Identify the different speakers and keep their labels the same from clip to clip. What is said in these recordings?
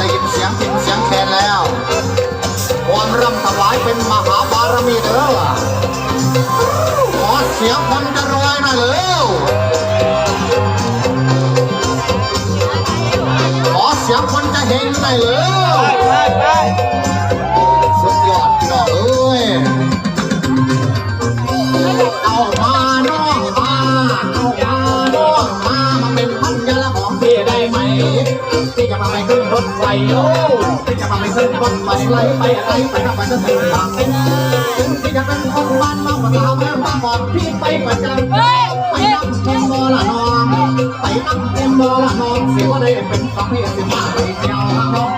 Speaker 1: ได้ยินเสียงทินเสียงแคนแล้วความร่ำถวายเป็นมหาบารมีเด้อขอเสียงคนจะรวยหน่อยเร็วขอเสียงคนจะเฮงนหน่อยเร็ว ที่จะมาไม่ขึ้นรถไฟโอ้ที่จะมาไม่ขึ้นรถไฟไลไปอะไรไปทำไปจะถึงปากเป็นที่จะเป็นคนบ้านมาหมดเรแล้วมาหมดพี่ไปประจำไปนั่งเต็มโมละนองไปนั่งเต็มโมละนองเสียว่าได้เป็นของพี่เสียมาไปเที่ยละนอง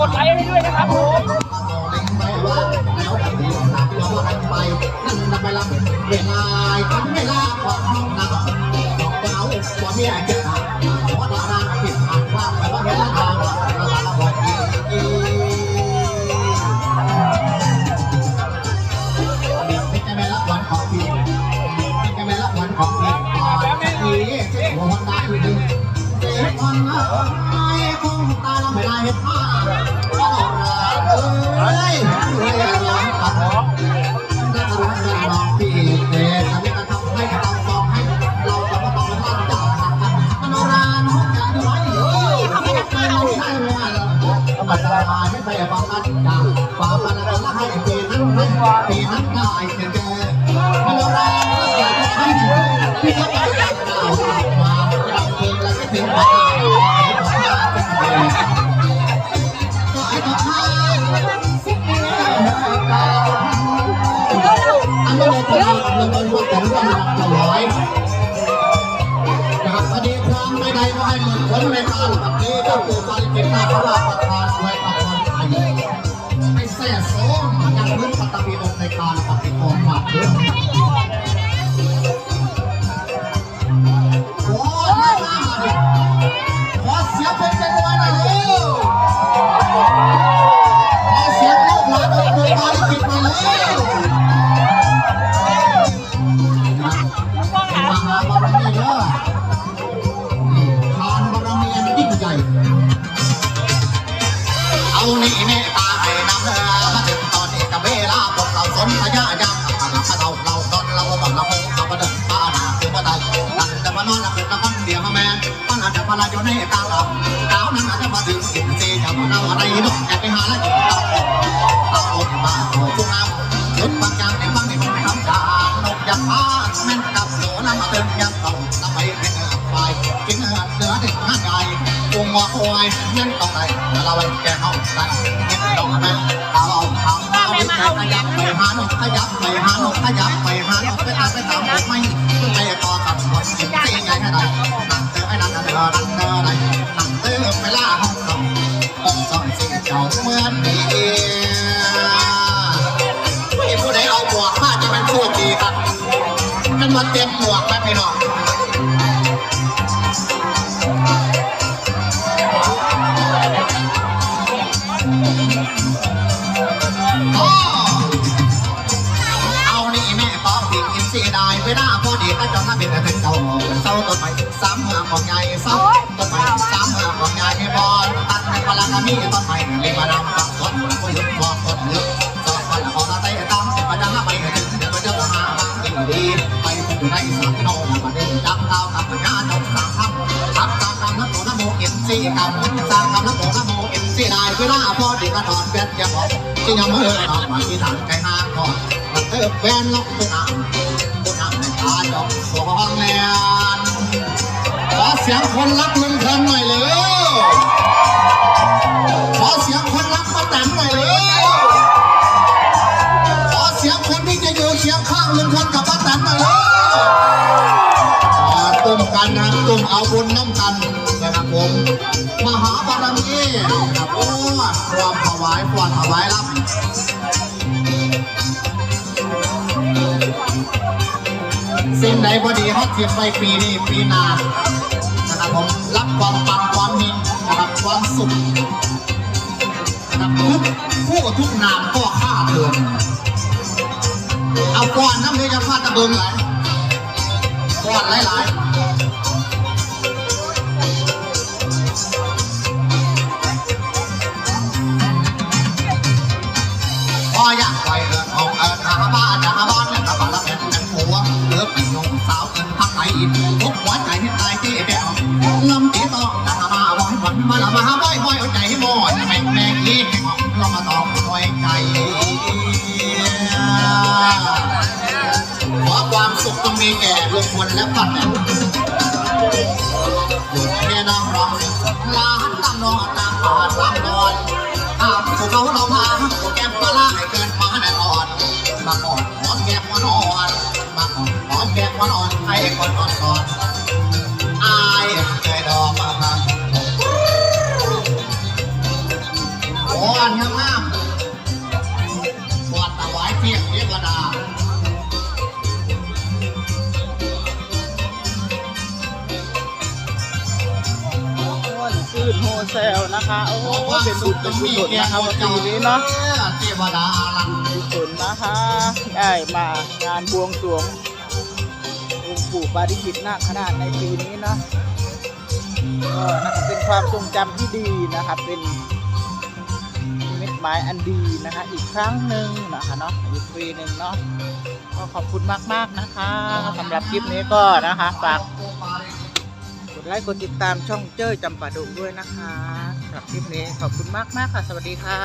Speaker 1: กดไลค์
Speaker 2: ให้ด้วยนะครับผม
Speaker 1: 哇 ฟ้าแมนกับโสน้ำเป็นยังเก่าทำไมแม่งหักไปกินหัดเนื้อเด็กห้าไก่กุ้งหัวควายเนต้องไหนเราไว้แกน้องใส่เงิต้องแเอาเอาเอาไปขยับไปหาน้ขยับไปหาน้ขยับไปหาน้ไปตามไปตไม่ไอกับคนที่ไงให้นั่งเตอไนั่งเตอนั่งเตอไไม่ล่าห้องสองต้องสอนสิ่งเจ้าเหมืนี้ มันมาเต็มหมวกไหมพี่น้องเอานี่แม่ป้องปิ่งอินซีได้เวลาพอดีก็จะมาเป็นแต่เจ้าเศร้าต้นไม้สามเมืองของใหญ่เศร้าต้นไม้สามเมืองของใหญ่บอลตัดในพลังมีต้นไม้เลี้ยมาดำปักสดก็ยุดพอต้น จับเท้ากับงานจบสามคำทับตามคำนักโตนโมเอ็มซีคำสร้างคำนักโตนโมเอ็มซีได้เวลาพอดีกระถอนแบตอย่าบอกที่ยังเมือออกมาที่ทางไกลห้างก่อนมันเติบแวนล็อกตัวน้ำตัวน้ำในตาจอกสองแลนขอเสียงคนรักลุงเพลหน่อยเลย น้ำกันนะครับผมมหาบารมีนะครับโอ้ความถวายความถวายรับสิ่งใดพอดีเขาเทียบไปปีนี้ปีหน้านะครับผมรับความปังความหินะครับความสุขนะครับทุกผู้ทุกนามก็ฆ่าเถินเอาก้อนน้ำเลยจะฆ่าตะเบิงหลายก้อนหลายๆ มาหาบ่อยบ่อยเอาใจให้บ่อยแม่งแม่งยี่แม่งออกเรามาตองคอยใจขอความสุขต้องมีแก่ลุงพลและป้าแตนอยู่แค่น้องร้องลาหันตามนอนตามป่าตามนอนตามภูเขาเรามาแก้มปลาไหลเกินมาแน่นอนมาก่อนหอมแก้มมานอนมาก่อนหอมแก้มมานอนให้คนนอนก่อน นะ
Speaker 3: คะ โอ้โหเป็นบุญเป็นกุศลนะคะวันปีนี้เนาะ
Speaker 1: เทวดาอารัง
Speaker 3: กุศลนะคะได้มางานบวงสรวงองค์ปู่ปาริจิตนาคขนาดในปีนี้เนาะก็นะคะเป็นความทรงจำที่ดีนะคะเป็นนิมิตหมายอันดีนะคะ อีกครั้งหนึ่งนะคะเนาะอีกปีหนึ่งเนาะก็ขอบคุณมากๆนะคะสำหรับคลิปนี้ก็นะคะฝาก ดไลค์กดติดตามช่องเจ้ยจำปาดุด้วยนะคะสำหรับคลิปนี้ขอบคุณมากมากค่ะ สวัสดีค่ะ